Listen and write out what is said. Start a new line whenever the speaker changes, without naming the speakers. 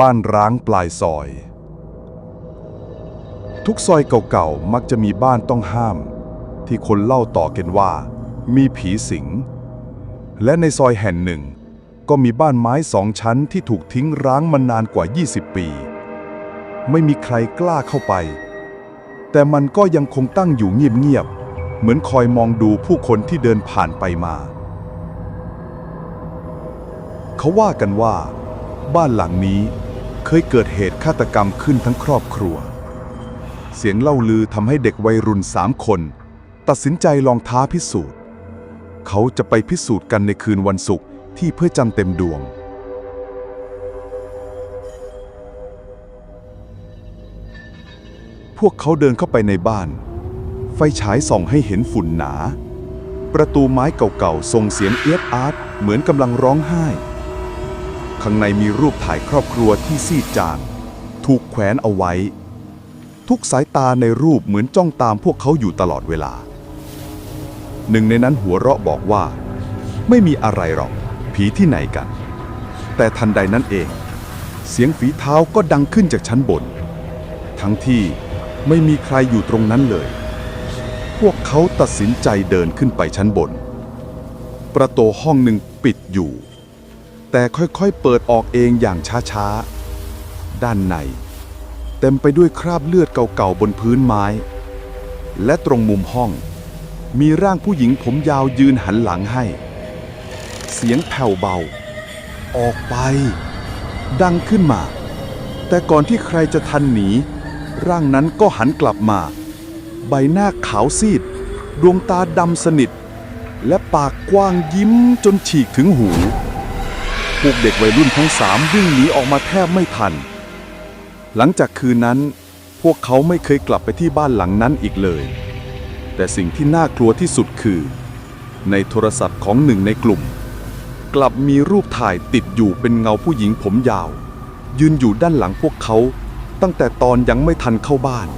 บ้านร้างปลายซอย ทุกซอยเก่าๆ มักจะมีบ้านต้องห้าม ที่คนเล่าต่อกันว่า มีผีสิง และในซอยแห่งหนึ่ง ก็มีบ้านไม้สองชั้นที่ถูกทิ้งร้างมานานกว่า 20 ปี ไม่มีใครกล้าเข้าไป แต่มันก็ยังคงตั้งอยู่เงียบๆ เหมือนคอยมองดูผู้คนที่เดินผ่านไปมาเขาว่ากันว่า บ้านหลังนี้ เคยเกิดเหตุฆาตกรรมขึ้นทั้งครอบครัว เสียงเล่าลือทำให้เด็กวัยรุ่นสามคน ตัดสินใจลองท้าพิสูจน์ เขาจะไปพิสูจน์กันในคืนวันศุกร์ที่เพื่อจันเต็มดวง พวกเขาเดินเข้าไปในบ้าน ไฟฉายส่องให้เห็นฝุ่นหนา ประตูไม้เก่าๆส่งเสียงเอียดอาร์ตเหมือนกำลังร้องไห้ ข้างในมีรูปถ่ายครอบครัวที่ซีดจาง ถูกแขวนเอาไว้ ทุกสายตาในรูปเหมือนจ้องตามพวกเขาอยู่ตลอดเวลา หนึ่งในนั้นหัวเราะบอกว่า ไม่มีอะไรหรอก ผีที่ไหนกัน แต่ทันใดนั้นเอง เสียงฝีเท้าก็ดังขึ้นจากชั้นบน ทั้งที่ไม่มีใครอยู่ตรงนั้นเลย พวกเขาตัดสินใจเดินขึ้นไปชั้นบน ประตูห้องหนึ่งปิดอยู่ แต่ค่อยๆเปิดออกเองอย่างช้าๆ ด้านใน เต็มไปด้วยคราบเลือดเก่าๆบนพื้นไม้ และตรงมุมห้อง มีร่างผู้หญิงผมยาวยืนหันหลังให้ เสียงแผ่วเบา ออกไป ดังขึ้นมา แต่ก่อนที่ใครจะทันหนี ร่างนั้นก็หันกลับมา ใบหน้าขาวซีด ดวงตาดำสนิท และปากกว้างยิ้มจนฉีกถึงหู พวกเด็กวัยรุ่นทั้งสามวิ่งหนีออกมาแทบไม่ทัน หลังจากคืนนั้น พวกเขาไม่เคยกลับไปที่บ้านหลังนั้นอีกเลย แต่สิ่งที่น่ากลัวที่สุดคือ ในโทรศัพท์ของหนึ่งในกลุ่ม กลับมีรูปถ่ายติดอยู่เป็นเงาผู้หญิงผมยาว ยืนอยู่ด้านหลังพวกเขา ตั้งแต่ตอนยังไม่ทันเข้าบ้าน